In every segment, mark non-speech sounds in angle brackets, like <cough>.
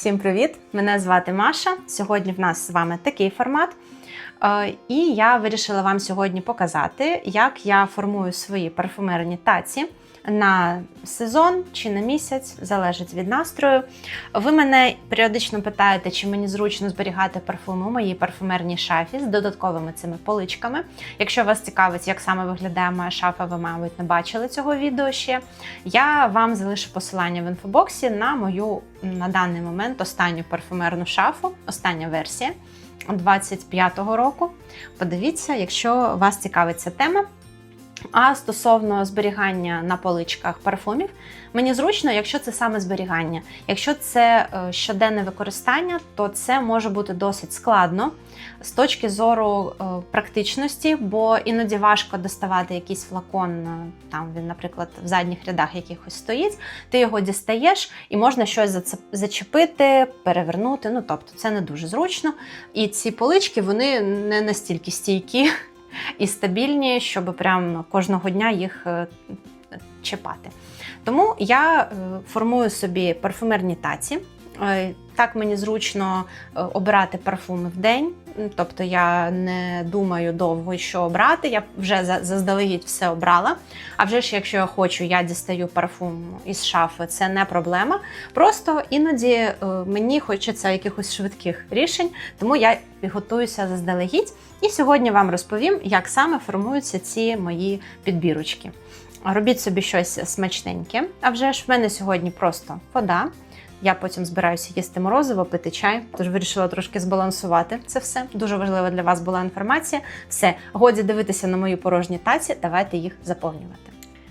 Всім привіт! Мене звати Маша. Сьогодні в нас з вами такий формат. Е, І я вирішила вам сьогодні показати, як я формую свої парфумерні таці на сезон чи на місяць, залежить від настрою. Ви мене періодично питаєте, чи мені зручно зберігати парфуми у моїй парфумерній шафі з додатковими цими поличками. Якщо вас цікавить, як саме виглядає моя шафа, ви, мабуть, не бачили цього відео ще. Я вам залишу посилання в інфобоксі на мою на даний момент останню парфумерну шафу, остання версія 25-го року. Подивіться, якщо вас цікавить ця тема. А стосовно зберігання на поличках парфумів, мені зручно, якщо це саме зберігання. Якщо це е, щоденне використання, то це може бути досить складно з точки зору е, практичності, бо іноді важко доставати якийсь флакон, е, там він, наприклад, в задніх рядах якихось стоїть, ти його дістаєш і можна щось зачепити, перевернути. Ну тобто це не дуже зручно. І ці полички вони не настільки стійкі і стабільні, щоб прям кожного дня їх е, чіпати. Тому я е, формую собі парфумерні таці. Е, Так мені зручно обирати парфуми в день, тобто я не думаю довго, що обрати. Я вже заздалегідь все обрала. А вже ж, якщо я хочу, я дістаю парфум із шафи, це не проблема. Просто іноді е, мені хочеться якихось швидких рішень, тому я підготуюся заздалегідь. І сьогодні вам розповім, як саме формуються ці мої підбірочки. Робіть собі щось смачненьке. А вже ж в мене сьогодні просто вода. Я потім збираюся їсти морозиво, пити чай, тож вирішила трошки збалансувати це все. Дуже важлива для вас була інформація. Все, годі дивитися на мої порожні таці, давайте їх заповнювати.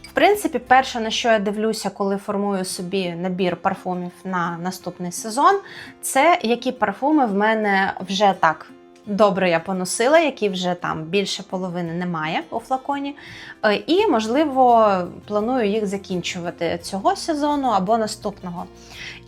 В принципі, перше, на що я дивлюся, коли формую собі набір парфумів на наступний сезон, це які парфуми в мене вже так добре я поносила, які вже там більше половини немає у флаконі. Е, І, можливо, планую їх закінчувати цього сезону або наступного.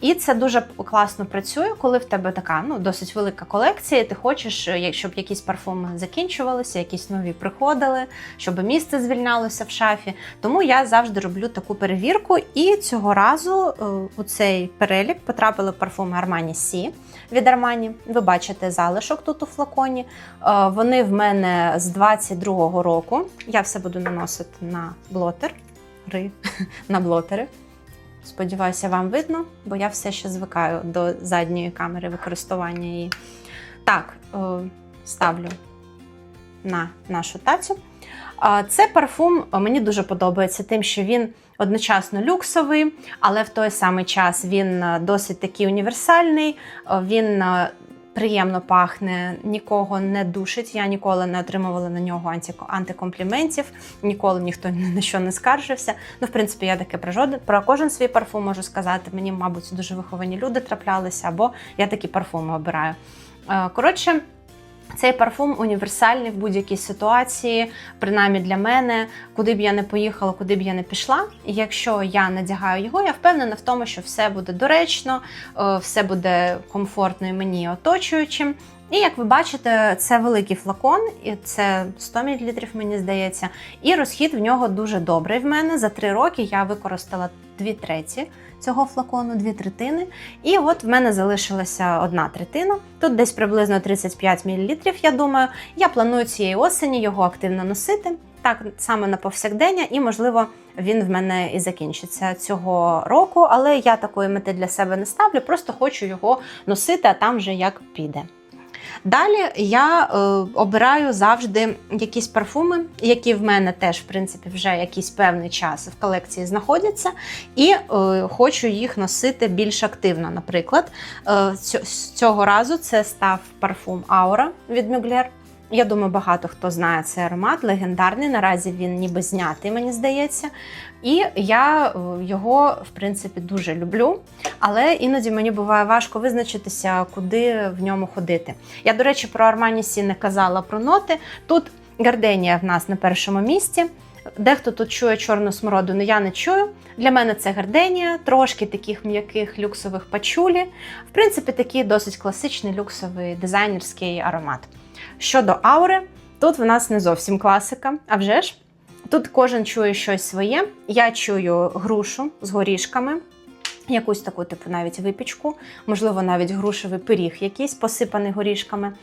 І це дуже класно працює, коли в тебе така ну, досить велика колекція, і ти хочеш, е, щоб якісь парфуми закінчувалися, якісь нові приходили, щоб місце звільнялося в шафі. Тому я завжди роблю таку перевірку. І цього разу е, у цей перелік потрапили парфуми Armani C від Armani. Ви бачите залишок тут у флаконі. Е, Вони в мене з 22-го року. Я все буду наносити на блотер. <laughs> На блотери. Сподіваюся, вам видно, бо я все ще звикаю до задньої камери використання її. Так, е, ставлю на нашу тацю. Це парфум мені дуже подобається, тим, що він одночасно люксовий, але в той самий час він е, досить такий універсальний. Е, Він е, приємно пахне, нікого не душить. Я ніколи не отримувала на нього антикомпліментів, ніколи ніхто ні на що не скаржився. Ну, в принципі, я таке про жоден про кожен свій парфум можу сказати. Мені, мабуть, дуже виховані люди траплялися, або я такі парфуми обираю. Коротше. Цей парфум універсальний в будь-якій ситуації, принаймні для мене, куди б я не поїхала, куди б я не пішла. І якщо я надягаю його, я впевнена в тому, що все буде доречно, е, все буде комфортно і мені оточуючим. І як ви бачите, це великий флакон, і це 100 мл, мені здається. І розхід в нього дуже добрий в мене. За три роки я використала дві треті цього флакону, дві третини. І от в мене залишилася одна третина. Тут десь приблизно 35 мл, я думаю. Я планую цієї осені його активно носити. Так, саме на повсякдення, і, можливо, він в мене і закінчиться цього року, але я такої мети для себе не ставлю, просто хочу його носити, а там вже як піде. Далі я е, обираю завжди якісь парфуми, які в мене теж, в принципі, вже якийсь певний час в колекції знаходяться, і е, хочу їх носити більш активно. Наприклад, е, цього разу це став парфум Aura від Mugler. Я думаю, багато хто знає цей аромат, легендарний. Наразі він ніби знятий, мені здається. І я е, його, в принципі, дуже люблю. Але іноді мені буває важко визначитися, куди в ньому ходити. Я, до речі, про Armani Сі не казала про ноти. Тут гарденія в нас на першому місці. Дехто тут чує чорну смородину, я не чую. Для мене це гарденія, трошки таких м'яких люксових пачулі. В принципі, такий досить класичний люксовий дизайнерський аромат. Щодо аури, тут в нас не зовсім класика, а вже ж. Тут кожен чує щось своє. Я чую грушу з горішками. якусь таку, типу, навіть випічку, можливо, навіть грушевий пиріг якийсь посипаний горішками.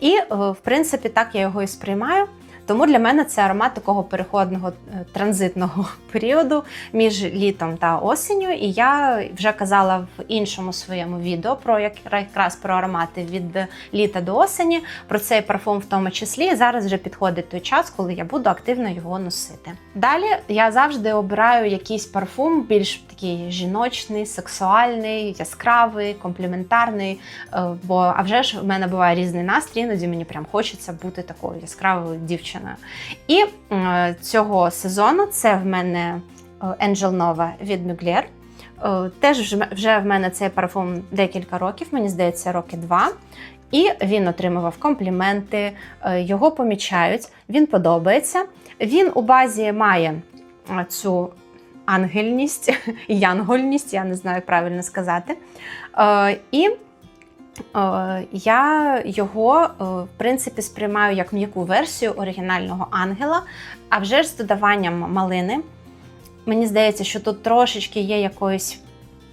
І, е, в принципі, так я його і сприймаю. Тому для мене це аромат такого переходного е, транзитного <laughs> періоду між літом та осінню. І я вже казала в іншому своєму відео про якраз про аромати від літа до осені, про цей парфум в тому числі. Зараз вже підходить той час, коли я буду активно його носити. Далі я завжди обираю якийсь парфум більш такий жіночний, сексуальний, яскравий, компліментарний. е, Бо а вже ж в мене буває різний настрій, іноді мені прям хочеться бути такою яскравою дівчиною. І е, цього сезону це в мене е, Angel Nova від Mugler. Е, Теж вже- в мене цей парфум декілька років, мені здається, роки два. І він отримував компліменти, його помічають, він подобається. Він у базі має цю ангельність, <laughs> янгольність, я не знаю, як правильно сказати. І Я його, е, в принципі, сприймаю як м'яку версію оригінального ангела, а вже ж з додаванням малини. Мені здається, що тут трошечки є якоїсь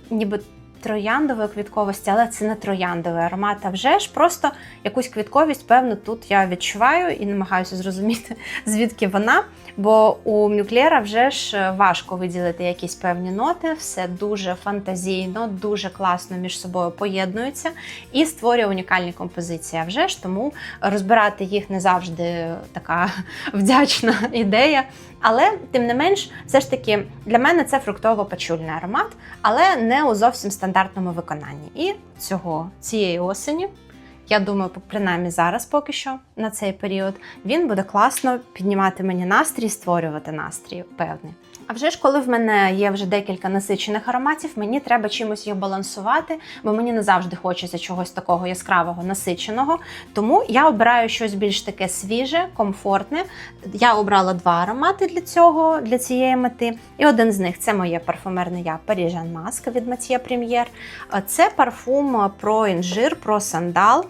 ніби трояндової квітковості, але це не трояндовий аромат, а вже ж просто якусь квітковість, певно, тут я відчуваю і намагаюся зрозуміти, <laughs> звідки вона. Бо у Мюклера вже ж важко виділити якісь певні ноти, все дуже фантазійно, дуже класно між собою поєднується і створює унікальні композиції. А вже ж тому розбирати їх не завжди така <laughs> вдячна ідея. Але тим не менш, все ж таки для мене це фруктово-пачульний аромат, але не у зовсім стандартному виконанні. І цього цієї осені. Я думаю, принаймні зараз поки що на цей період він буде класно піднімати мені настрій, створювати настрій певний. А вже ж, коли в мене є вже декілька насичених ароматів, мені треба чимось їх балансувати, бо мені не завжди хочеться чогось такого яскравого, насиченого. Тому я обираю щось більш таке свіже, комфортне. Я обрала два аромати для цього, для цієї мети. І один з них це моє парфумерне я Parisian Mask від Mathieu Premier. Це парфум про інжир, про сандал.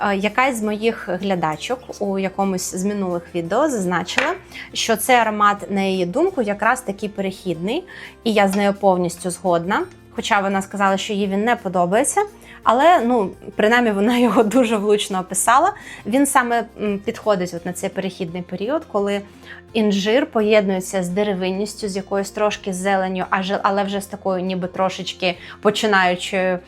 Е, Якась з моїх глядачок у якомусь з минулих відео зазначила, що цей аромат, на її думку, якраз такий перехідний, і я з нею повністю згодна. Хоча вона сказала, що їй він не подобається, але ну принаймні вона <laughs> його дуже влучно описала. Він саме підходить от на цей перехідний період, коли інжир поєднується з деревинністю, з якоюсь трошки зеленню, аж- але вже з такою, ніби трошечки починаючи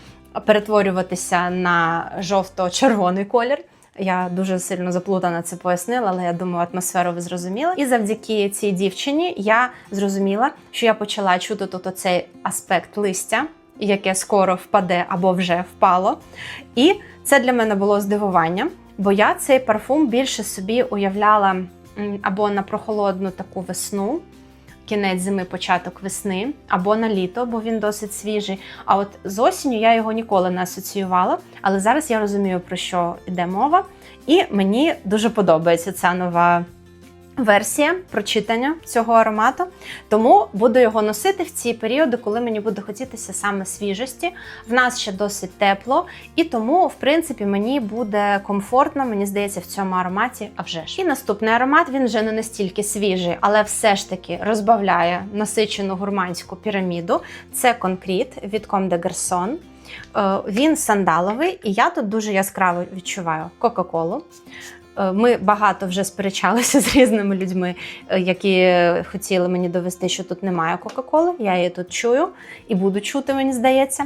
перетворюватися на жовто-червоний колір. Я дуже сильно заплутана це пояснила, але я думаю, атмосферу ви зрозуміли. І завдяки цій дівчині я зрозуміла, що я почала чути тут оцей аспект листя, яке скоро впаде або вже впало. І це для мене було здивуванням, бо я цей парфум більше собі уявляла або на прохолодну таку весну. Кінець зими, початок весни, або на літо, бо він досить свіжий. А от з осінню я його ніколи не асоціювала. Але зараз я розумію, про що йде мова. І мені дуже подобається ця нова версія прочитання цього аромату. Тому буду його носити в ці періоди, коли мені буде хотітися саме свіжості. В нас ще досить тепло, і тому, в принципі, мені буде комфортно, мені здається, в цьому ароматі. А вже ж. І наступний аромат він вже не настільки свіжий, але все ж таки розбавляє насичену гурманську піраміду. Це конкрет від Comme des Garçons. Е, Він сандаловий, і я тут дуже яскраво відчуваю Кока-Колу. Е, Ми багато вже сперечалися <laughs> з різними людьми, е, які хотіли мені довести, що тут немає Кока-Коли. Я її тут чую і буду чути, мені здається.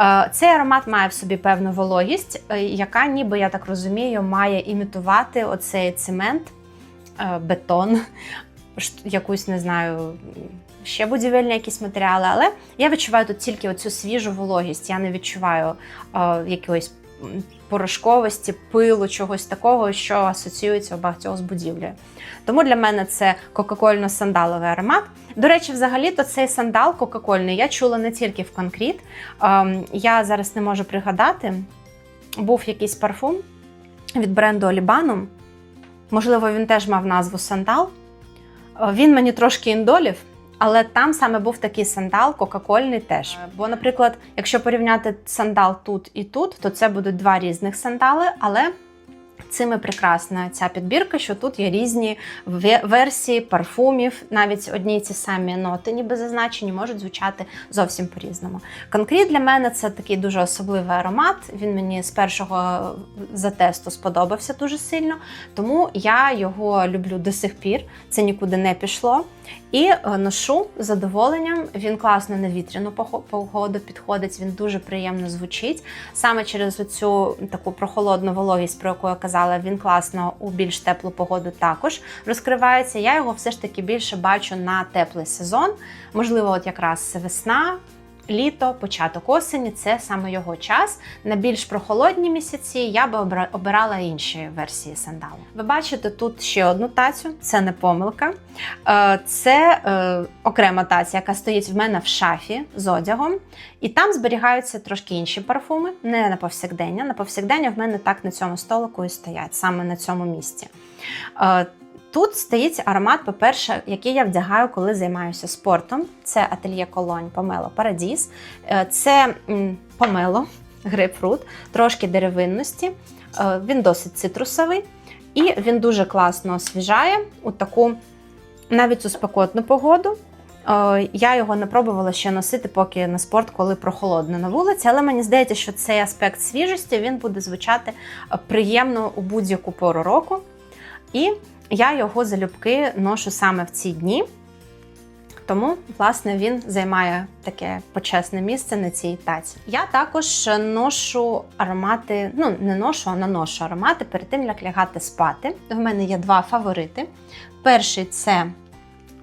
Е, Цей аромат має в собі певну вологість, яка, ніби я так розумію, має імітувати оцей цемент, бетон, якусь не знаю. Ще будівельні якісь матеріали, але я відчуваю тут тільки оцю свіжу вологість. Я не відчуваю якоїсь м, порошковості, пилу, чогось такого, що асоціюється у багатьох з будівлею. Тому для мене це кока-кольно-сандаловий аромат. До речі, взагалі-то цей сандал кока-кольний я чула не тільки в конкрет. Ем, я зараз не можу пригадати. Був якийсь парфум від бренду Олібану. Можливо, він теж мав назву сандал. Е, Він мені трошки індолів, але там саме був такий сандал, кока-кольний теж. Бо, наприклад, якщо порівняти сандал тут і тут, то це будуть два різних сандали, але Цим і прекрасна ця підбірка, що тут є різні версії парфумів, навіть одні й ті самі ноти, ніби зазначені, можуть звучати зовсім по-різному. Конкрет для мене це такий дуже особливий аромат. Він мені з першого затесту сподобався дуже сильно, тому я його люблю до сих пір. Це нікуди не пішло. І е, ношу з задоволенням. Він класно на вітряну погоду підходить, він дуже приємно звучить. Саме через оцю таку прохолодну вологість, про яку я казала, він класно у більш теплу погоду також розкривається. Я його все ж таки більше бачу на теплий сезон. Можливо, от якраз весна. Літо, початок осені це саме його час. На більш прохолодні місяці я би обирала інші версії сандалу. Ви бачите тут ще одну тацю, це не помилка. Е, Це е, окрема таця, яка стоїть в мене в шафі з одягом. І там зберігаються трошки інші парфуми, не на повсякдення. На повсякдення в мене так на цьому столику і стоять, саме на цьому місці. Тут стоїть аромат, по-перше, який я вдягаю, коли займаюся спортом. Це ательє колонь Помело Парадіс. Е, Це помело, грейпфрут, трошки деревинності. Е, Він досить цитрусовий і він дуже класно освіжає у таку навіть у спекотну погоду. Е, Я його не пробувала ще носити, поки на спорт, коли прохолодно на вулиці. Але мені здається, що цей аспект свіжості він буде звучати приємно у будь-яку пору року. І я його залюбки ношу саме в ці дні. Тому, власне, він займає таке почесне місце на цій таці. Я також ношу аромати, ну не ношу, а наношу аромати перед тим, як лягати спати. В мене є два фаворити. Перший це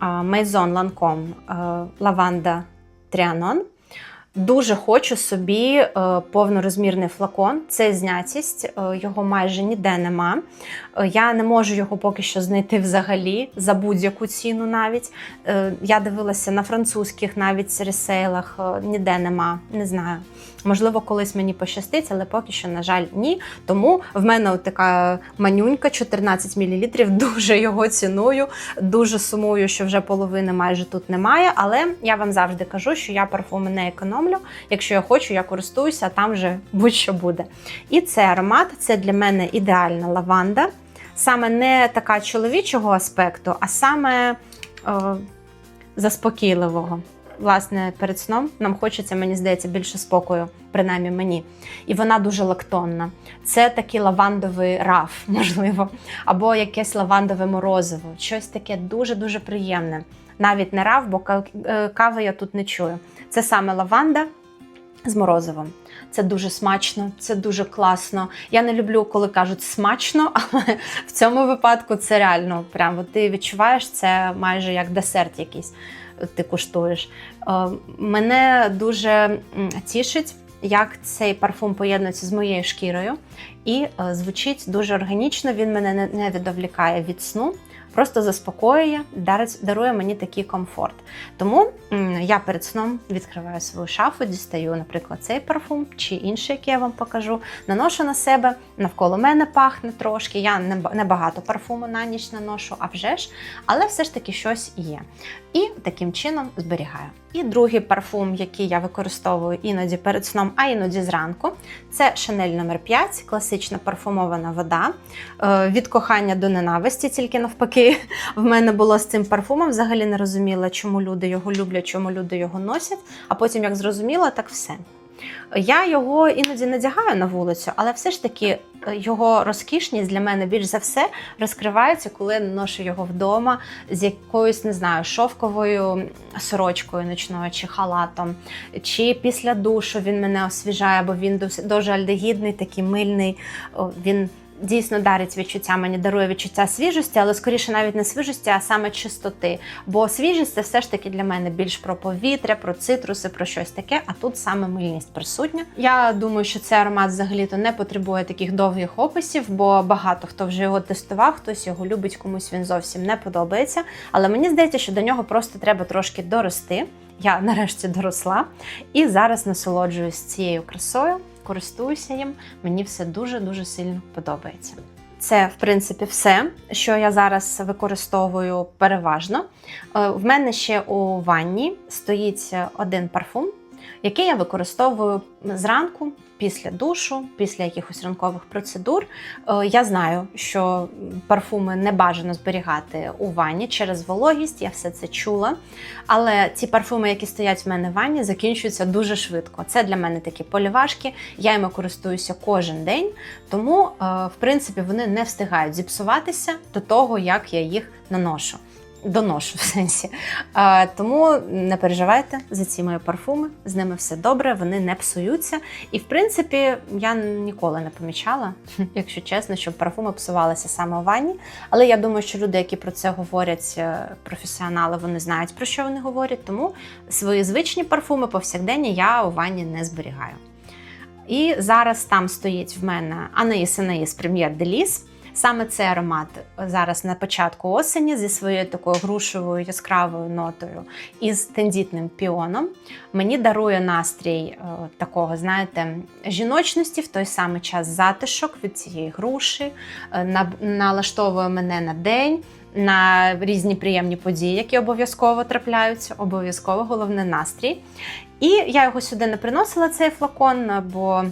Maison Lancome а, Lavanda Trianon. Дуже хочу собі е, повнорозмірний флакон. Це знятість, е, його майже ніде нема. Е, Я не можу його поки що знайти взагалі за будь-яку ціну навіть. Я дивилася на французьких навіть ресейлах, ніде нема, не знаю. Можливо, колись мені пощастить, але поки що, на жаль, ні. Тому в мене от така манюнька 14 мл, <laughs> дуже його ціную, дуже сумую, що вже половини майже тут немає. Але я вам завжди кажу, що я парфуми не економлю. Якщо я хочу, я користуюся, а там вже <laughs> будь-що буде. І цей аромат це для мене ідеальна лаванда. Саме не така чоловічого аспекту, а саме е, заспокійливого. Власне, перед сном нам хочеться, мені здається, більше спокою, принаймні мені. І вона дуже лактонна. Це такий лавандовий раф, <laughs> можливо, або якесь лавандове морозиво, щось таке дуже-дуже приємне. Навіть не раф, бо е, кави я тут не чую. Це саме лаванда з морозивом. Це дуже смачно, це дуже класно. Я не люблю, коли кажуть смачно, <laughs> але в цьому випадку це реально прям ти відчуваєш це майже як десерт якийсь. Ти куштуєш. Е, Мене дуже тішить, як цей парфум поєднується з моєю шкірою, і е, звучить дуже органічно. Він мене не- не відволікає від сну, просто заспокоює, дарує мені такий комфорт. Тому я перед сном відкриваю свою шафу, дістаю, наприклад, цей парфум чи інший, який я вам покажу, наношу на себе, навколо мене пахне трошки. Я не ба- не багато парфуму на ніч наношу, а вже ж, але все ж таки щось є. І таким чином зберігаю. І другий парфум, який я використовую іноді перед сном, а іноді зранку, це Шанель номер 5 класична парфумована вода. Е, Від кохання до ненависті, тільки навпаки, <laughs> в мене було з цим парфумом. Взагалі не розуміла, чому люди його люблять, чому люди його носять. А потім, як зрозуміла, так все. Я його іноді надягаю на вулицю, але все ж таки е, його розкішність для мене більш за все розкривається, коли я ношу його вдома з якоюсь, не знаю, шовковою сорочкою ночною чи халатом, чи після душу він мене освіжає, бо він дуже альдегідний, такий мильний. Він дійсно дарить відчуття, мені дарує відчуття свіжості, але скоріше навіть не свіжості, а саме чистоти. Бо свіжість це все ж таки для мене більш про повітря, про цитруси, про щось таке. А тут саме мильність присутня. Я думаю, що цей аромат взагалі-то не потребує таких довгих описів, бо багато хто вже його тестував, хтось його любить, комусь він зовсім не подобається. Але мені здається, що до нього просто треба трошки дорости. Я нарешті доросла і зараз насолоджуюсь цією красою, користуюся їм. Мені все дуже дуже сильно подобається. Це, в принципі, все, що я зараз використовую переважно. Е, В мене ще у ванні стоїть один парфум. Який я використовую зранку, після душу, після якихось ранкових процедур. Е, Я знаю, що парфуми не бажано зберігати у ванні через вологість, я все це чула. Але ці парфуми, які стоять в мене в ванні, закінчуються дуже швидко. Це для мене такі полівашки, я ними користуюся кожен день, тому, е, в принципі, вони не встигають зіпсуватися до того, як я їх наношу. Доношу в сенсі. Е, тому не переживайте за ці мої парфуми, з ними все добре, вони не псуються. І в принципі, я ніколи не помічала, <laughs> якщо чесно, щоб парфуми псувалися саме у ванні. Але я думаю, що люди, які про це говорять, е, професіонали, вони знають про що вони говорять. Тому свої звичні парфуми повсякденні я у ванні не зберігаю. І зараз там стоїть в мене Анаїс Анаїс Прем'єр Деліс. Саме цей аромат зараз на початку осені зі своєю такою грушевою яскравою нотою і з тендітним піоном мені дарує настрій е, такого, знаєте, жіночності в той самий час затишок від цієї груші, е, на- налаштовує мене на день. На різні приємні події, які обов'язково трапляються, обов'язково головне настрій. І я його сюди не приносила цей флакон, бо,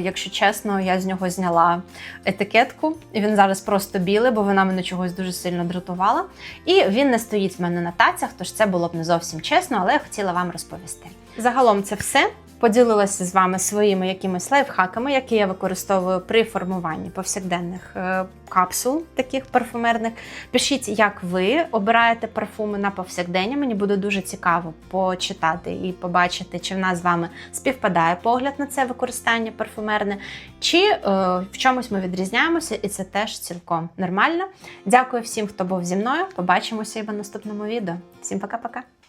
якщо чесно, я з нього зняла етикетку, і він зараз просто білий, бо вона мене чогось дуже сильно дратувала. І він не стоїть в мене на тацях, тож це було б не зовсім чесно, але я хотіла вам розповісти. Загалом це все. Поділилася з вами своїми якимись лайфхаками, які я використовую при формуванні повсякденних е, капсул, таких парфумерних. Пишіть, як ви обираєте парфуми на повсякдення. Мені буде дуже цікаво почитати і побачити, чи в нас з вами співпадає погляд на це використання парфумерне, чи е, в чомусь ми відрізняємося, і це теж цілком нормально. Дякую всім, хто був зі мною. Побачимося і в наступному відео. Всім пока-пока!